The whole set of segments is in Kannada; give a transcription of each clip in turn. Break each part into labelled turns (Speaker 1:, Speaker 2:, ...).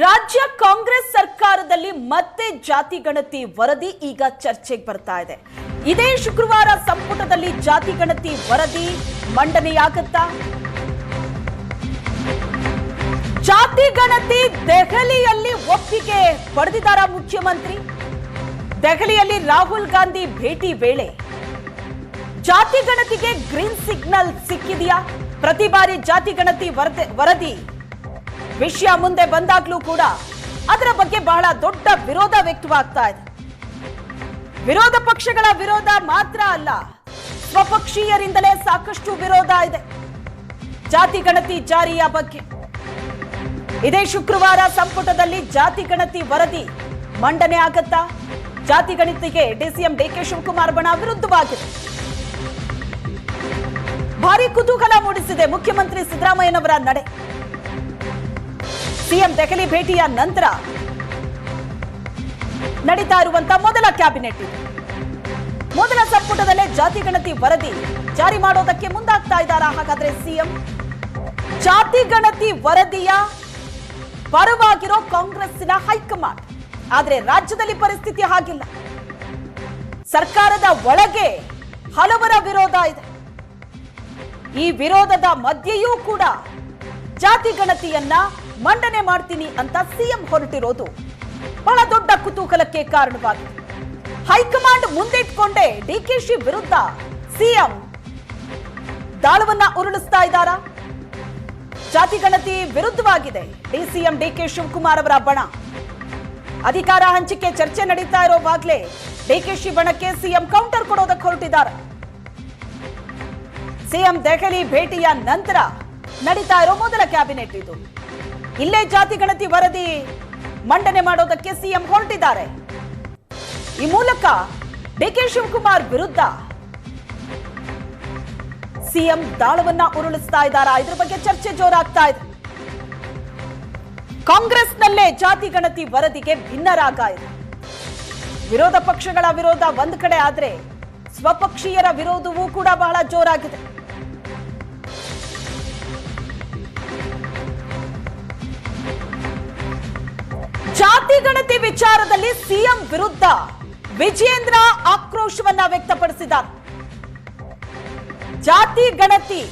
Speaker 1: ರಾಜ್ಯ ಕಾಂಗ್ರೆಸ್ ಸರ್ಕಾರದಲ್ಲಿ ಮತ್ತೆ ಜಾತಿ ಗಣತಿ ವರದಿ ಈಗ ಚರ್ಚೆಗೆ ಬರ್ತಾ ಇದೆ. ಇದೇ ಶುಕ್ರವಾರ ಸಂಪುಟದಲ್ಲಿ ಜಾತಿ ಗಣತಿ ವರದಿ ಮಂಡನೆಯಾಗತ್ತಾ? ಜಾತಿ ಗಣತಿ ದೆಹಲಿಯಲ್ಲಿ ಒಪ್ಪಿಗೆ ಪಡೆದಿದ್ದಾರ ಮುಖ್ಯಮಂತ್ರಿ? ದೆಹಲಿಯಲ್ಲಿ ರಾಹುಲ್ ಗಾಂಧಿ ಭೇಟಿ ವೇಳೆ. ಜಾತಿ ಗಣತಿಗೆ ಗ್ರೀನ್ ಸಿಗ್ನಲ್ ಸಿಕ್ಕಿದೆಯಾ? ಪ್ರತಿ ಬಾರಿ ಜಾತಿ ಗಣತಿ ವರದಿ ವಿಷಯ ಮುಂದೆ ಬಂದಾಗ್ಲೂ ಕೂಡ ಅದರ ಬಗ್ಗೆ ಬಹಳ ದೊಡ್ಡ ವಿರೋಧ ವ್ಯಕ್ತವಾಗ್ತಾ ಇದೆ. ವಿರೋಧ ಪಕ್ಷಗಳ ವಿರೋಧ ಮಾತ್ರ ಅಲ್ಲ, ಸ್ವಪಕ್ಷೀಯರಿಂದಲೇ ಸಾಕಷ್ಟು ವಿರೋಧ ಇದೆ. ಜಾತಿ ಗಣತಿ ಜಾರಿಯ ಬಗ್ಗೆ. ಇದೇ ಶುಕ್ರವಾರ ಸಂಪುಟದಲ್ಲಿ ಜಾತಿ ಗಣತಿ ವರದಿ ಮಂಡನೆ ಆಗತ್ತಾ? ಜಾತಿ ಗಣತಿಗೆ ಡಿಸಿಎಂ ಡಿಕೆ ಶಿವಕುಮಾರ್ ಬಣ ವಿರುದ್ಧವಾಗಿದೆ. ಭಾರಿ ಕುತೂಹಲ ಮೂಡಿಸಿದೆ ಮುಖ್ಯಮಂತ್ರಿ ಸಿದ್ದರಾಮಯ್ಯನವರ ನಡೆ. ಸಿಎಂ ದೆಹಲಿ ಭೇಟಿಯ ನಂತರ ನಡೀತಾ ಇರುವಂತಹ ಮೊದಲ ಕ್ಯಾಬಿನೆಟ್ ಮೊದಲ ಸಂಪುಟದಲ್ಲೇ ಜಾತಿ ಗಣತಿ ವರದಿ ಜಾರಿ ಮಾಡೋದಕ್ಕೆ ಮುಂದಾಗ್ತಾ ಇದ್ದಾರ? ಹಾಗಾದ್ರೆ ಸಿಎಂ ಜಾತಿ ಗಣತಿ ವರದಿಯ ಪರವಾಗಿರೋ ಕಾಂಗ್ರೆಸ್ಸಿನ ಹೈಕಮಾಂಡ್. ಆದ್ರೆ ರಾಜ್ಯದಲ್ಲಿ ಪರಿಸ್ಥಿತಿ ಹಾಗಿಲ್ಲ. ಸರ್ಕಾರದ ಒಳಗೆ ಹಲವರ ವಿರೋಧ ಇದೆ. ಈ ವಿರೋಧದ ಮಧ್ಯೆಯೂ ಕೂಡ ಜಾತಿ ಗಣತಿಯನ್ನ ಮಂಡನೆ ಮಾಡ್ತೀನಿ ಅಂತ ಸಿಎಂ ಹೊರಟಿರೋದು. ಬಹಳ ದೊಡ್ಡ ಕುತೂಹಲಕ್ಕೆ ಕಾರಣವಾಗಿದೆ. ಹೈಕಮಾಂಡ್ ಮುಂದಿಟ್ಕೊಂಡೇ ಡಿಕೆಶಿ ವಿರುದ್ಧ ಸಿಎಂ ದಾಳವನ್ನ ಉರುಳಿಸ್ತಾ ಇದ್ದಾರಾ? ಜಾತಿ ಗಣತಿ ವಿರುದ್ಧವಾಗಿದೆ ಡಿಸಿಎಂ ಡಿಕೆ ಶಿವಕುಮಾರ್ ಅವರ ಬಣ. ಅಧಿಕಾರ ಹಂಚಿಕೆ ಚರ್ಚೆ ನಡೀತಾ ಇರೋವಾಗ್ಲೇ ಡಿಕೆಶಿ ಬಣಕ್ಕೆ ಸಿಎಂ ಕೌಂಟರ್ ಕೊಡೋದಕ್ಕೆ ಹೊರಟಿದ್ದಾರೆ. ಸಿಎಂ ದೆಹಲಿ ಭೇಟಿಯ ನಂತರ ನಡೀತಾ ಇರೋ ಮೊದಲ ಕ್ಯಾಬಿನೆಟ್ ಇದು. ಇಲ್ಲೇ ಜಾತಿ ಗಣತಿ ವರದಿ ಮಂಡನೆ ಮಾಡೋದಕ್ಕೆ ಸಿಎಂ ಹೊರಟಿದ್ದಾರೆ. ಈ ಮೂಲಕ ಡಿಕೆ ಶಿವಕುಮಾರ್ ವಿರುದ್ಧ ಸಿಎಂ ದಾಳವನ್ನ ಉರುಳಿಸ್ತಾ ಇದ್ದಾರ? ಇದ್ರ ಬಗ್ಗೆ ಚರ್ಚೆ ಜೋರಾಗ್ತಾ ಇದೆ. ಕಾಂಗ್ರೆಸ್ನಲ್ಲೇ ಜಾತಿ ಗಣತಿ ವರದಿಗೆ ಭಿನ್ನರಾಗ ಇದೆ. ವಿರೋಧ ಪಕ್ಷಗಳ ವಿರೋಧ ಒಂದ್ ಕಡೆ ಆದ್ರೆ ಸ್ವಪಕ್ಷೀಯರ ವಿರೋಧವೂ ಕೂಡ ಬಹಳ ಜೋರಾಗಿದೆ. ವಿಚಾರದಲ್ಲಿ ಸಿಎಂ ವಿರುದ್ಧ ವಿಜೇಂದ್ರ ಆಕ್ರೋಶವನ್ನ ವ್ಯಕ್ತಪಡಿಸಿದ್ದಾರೆ. ಜಾತಿ ಗಣತಿ,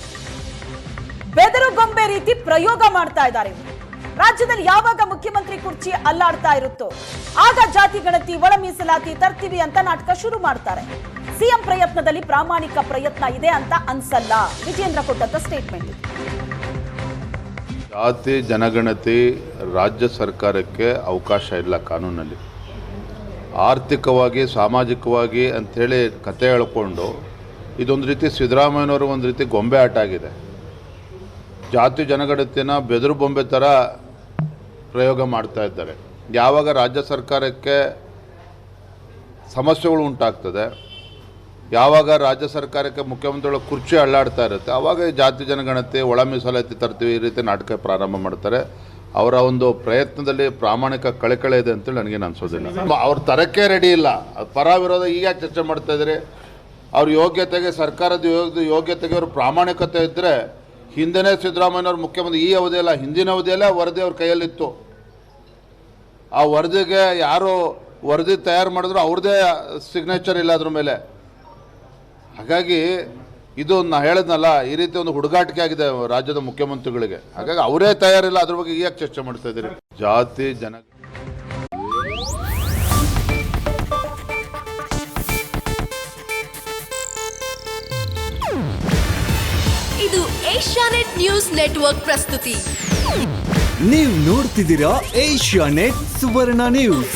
Speaker 1: ಬೆದರುಗೊಂಬೆ ರೀತಿ ಪ್ರಯೋಗ ಮಾಡ್ತಾ ಇದ್ದಾರೆ ರಾಜ್ಯದಲ್ಲಿ ಯಾವಾಗ ಮುಖ್ಯಮಂತ್ರಿ ಕುರ್ಚಿ ಅಲ್ಲಾಡ್ತಾ ಇರುತ್ತೋ, ಆಗ ಜಾತಿ ಗಣತಿ ಒಳ ಮೀಸಲಾತಿ ತರ್ತೀವಿ ಅಂತ ನಾಟಕ ಶುರು ಮಾಡ್ತಾರೆ. ಸಿಎಂ ಪ್ರಯತ್ನದಲ್ಲಿ ಪ್ರಾಮಾಣಿಕ ಪ್ರಯತ್ನ ಇದೆ ಅಂತ ಅನ್ಸಲ್ಲ. ವಿಜೇಂದ್ರ ಕೊಟ್ಟಂತ ಸ್ಟೇಟ್ಮೆಂಟ್
Speaker 2: ಜಾತಿ, ಜನಗಣತಿ ರಾಜ್ಯ ಸರ್ಕಾರಕ್ಕೆ ಅವಕಾಶ ಇಲ್ಲ ಕಾನೂನಲ್ಲಿ. ಆರ್ಥಿಕವಾಗಿ, ಸಾಮಾಜಿಕವಾಗಿ ಅಂಥೇಳಿ ಕತೆ ಹೇಳ್ಕೊಂಡು ಇದೊಂದು ರೀತಿ ಸಿದ್ದರಾಮಯ್ಯನವರು ಒಂದು ರೀತಿ ಗೊಂಬೆ ಆಟ ಆಗಿದೆ. ಜಾತಿ, ಜನಗಣತಿನ ಬೆದರು ಬೊಂಬೆ ಥರ ಪ್ರಯೋಗ ಮಾಡ್ತಾ ಇದ್ದಾರೆ. ಯಾವಾಗ ರಾಜ್ಯ ಸರ್ಕಾರಕ್ಕೆ ಸಮಸ್ಯೆಗಳು ಉಂಟಾಗ್ತದೆ ಯಾವಾಗ ರಾಜ್ಯ ಸರ್ಕಾರಕ್ಕೆ ಮುಖ್ಯಮಂತ್ರಿಗಳ ಕುರ್ಚಿ ಅಳ್ಳಾಡ್ತಾ ಇರುತ್ತೆ ಆವಾಗ ಜಾತಿ ಜನಗಣತಿ ಒಳ ಮೀಸಲಾತಿ ತರ್ತೀವಿ ಈ ರೀತಿ ನಾಟಕ ಪ್ರಾರಂಭ ಮಾಡ್ತಾರೆ. ಅವರ ಒಂದು ಪ್ರಯತ್ನದಲ್ಲಿ ಪ್ರಾಮಾಣಿಕ ಕಳೆಕಳೆ ಇದೆ ಅಂತೇಳಿ ನನಗೇನು ಅನ್ಸೋದಿಲ್ಲ. ಅವ್ರ ತರಕ್ಕೆ ರೆಡಿ ಇಲ್ಲ. ಪರ ವಿರೋಧ ಈಗ ಯಾಕೆ ಚರ್ಚೆ ಮಾಡ್ತಾ ಇದ್ದಾರೆ? ಅವ್ರ ಯೋಗ್ಯತೆಗೆ ಸರ್ಕಾರದ ಯೋಗ್ಯತೆಗೆ ಅವ್ರ ಪ್ರಾಮಾಣಿಕತೆ ಇದ್ದರೆ ಹಿಂದೆನೇ ಸಿದ್ದರಾಮಯ್ಯವ್ರ ಮುಖ್ಯಮಂತ್ರಿ ಈ ಅವಧಿಯಲ್ಲ ಹಿಂದಿನ ಅವಧಿಯಲ್ಲೇ ವರದಿ ಅವ್ರ ಕೈಯಲ್ಲಿತ್ತು. ಆ ವರದಿಗೆ ಯಾರು ವರದಿ ತಯಾರು ಮಾಡಿದ್ರು ಅವ್ರದ್ದೇ ಸಿಗ್ನೇಚರ್ ಇಲ್ಲ ಅದ್ರ ಮೇಲೆ. ಹಾಗಾಗಿ ಇದು ನಾನು ಹೇಳಿದ್ನಲ್ಲ ಈ ರೀತಿ ಒಂದು ಹುಡುಗಾಟಿಕೆ ಆಗಿದೆ ರಾಜ್ಯದ ಮುಖ್ಯಮಂತ್ರಿಗಳಿಗೆ. ಹಾಗಾಗಿ ಅವರೇ ತಯಾರಿಲ್ಲ ಅದ್ರ ಬಗ್ಗೆ ಈಗ ಚರ್ಚೆ ಮಾಡ್ತಾ ಇದ್ದೀರಿ? ಜಾತಿ ಜನ
Speaker 3: ಇದು ಏಷ್ಯಾನೆಟ್ ನ್ಯೂಸ್ ನೆಟ್ವರ್ಕ್ ಪ್ರಸ್ತುತಿ.
Speaker 4: ನೀವು ನೋಡ್ತಿದ್ದೀರಾ ಏಷ್ಯಾ ನೆಟ್ ಸುವರ್ಣ ನ್ಯೂಸ್.